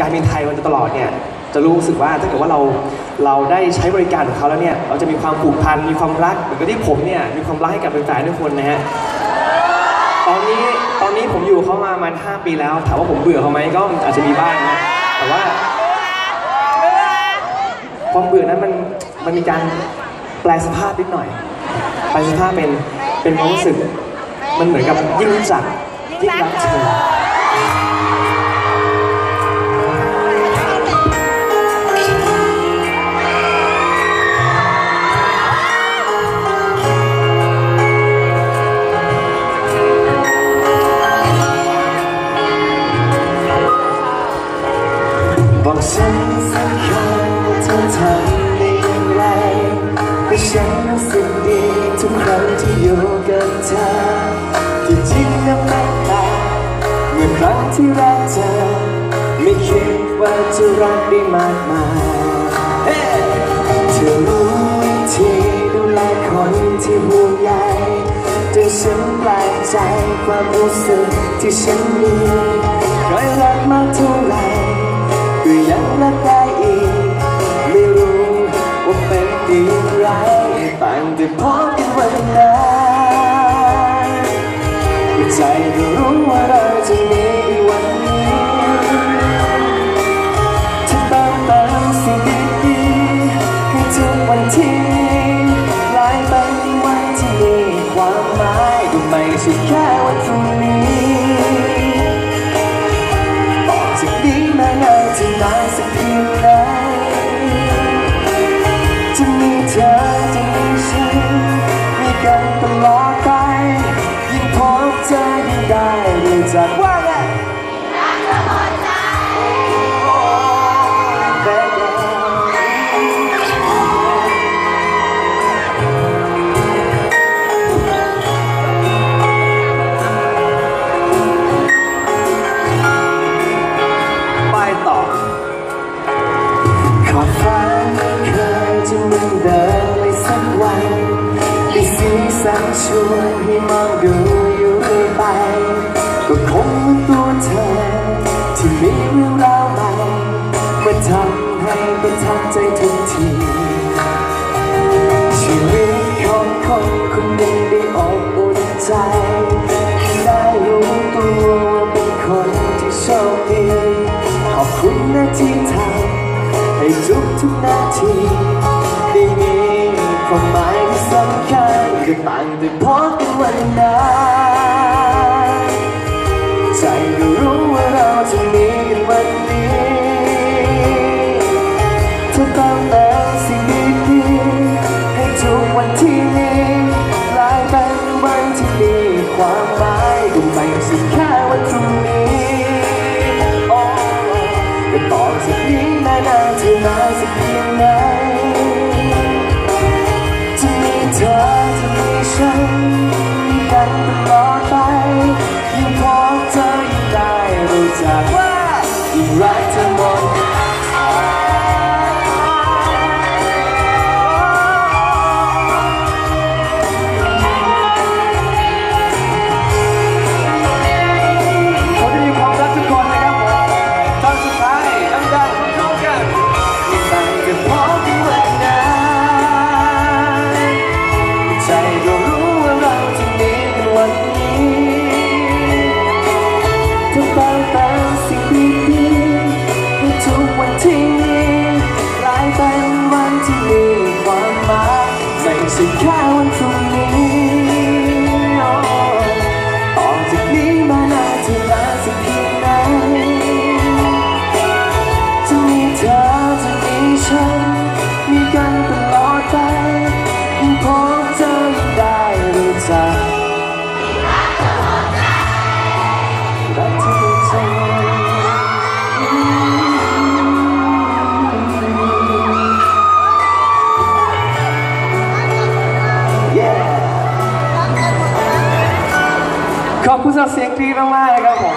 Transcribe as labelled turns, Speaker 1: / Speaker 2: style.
Speaker 1: การบินไทยมันจะตลอดเนี่ยจะรู้สึกว่าถ้าเกิดว่าเราเราได้ใช้บริการของเขาแล้วเนี่ยเราจะมีความผูกพันมีความรักเหมือนกับที่ผมเนี่ยมีความรักให้กับแฟนๆทุกคนนะฮะตอนนี้ตอนนี้ผมอยู่เขามาประมาณ5ปีแล้วถามว่าผมเบื่อเขาไหมก็อาจจะมีบ้างนะแต่ว่า ความเบื่อนั้นมันมันมีการแปลสภาพนิดหน่อยแปลสภาพเป็นเป็นความรู้สึก มันเหมือนกับยิ่งรู้จักยิ่งรักเธอ ฉันสักคำว่าเธอทำได้อย่างไรแต่ฉันรู้สึกดีทุกครั้งที่อยู่กับเธอที่จริงนะไม่ต่างเมื่อครั้งที่รักเธอ ไม่คิดว่าจะรักได้มากมายเธอรู้วิธีดูแลคนที่ห่วงใยจนฉันแปลกใจความรู้สึกที่ฉันมีเคยรักมากเท่า ยังรักได้อีก ไม่รู้ว่าเป็นดีอย่างไรต่างแต่พบกันวันนั้นใจก็รู้ว่าเราจะมีวันนี้จะเติมเต็มสิ่งดีๆให้ทุกวันที่กลายเป็นวันที่มีความหมายก็ไม่ใช่แค่วันพรุ่งนี้ จากว่าไงไปต่อขอบฟ้าไม่เคยจะหมือนเดิมเลยสักวันมีสีสันชวนให้มองดู ตัวเธอ ที่มีเรื่องราวใหม่มาทำให้ประทับใจทุกที ชีวิตของคนคนหนึ่งได้อบอุ่นใจ ได้รู้ตัวว่าเป็นคนที่โชคดี ขอบคุณนะที่ทำให้ทุกทุกนาทีได้มีความหมายที่สำคัญก็ต่างแต่พบ วันนี้เธอต้องเติมสิ่งดีๆให้ทุกวันที่นี้กลายเป็นวันที่มีความหมาย ไม่ใช่ ขอบคุณสำหรับเสียงกรี๊ดมากๆนะครับผม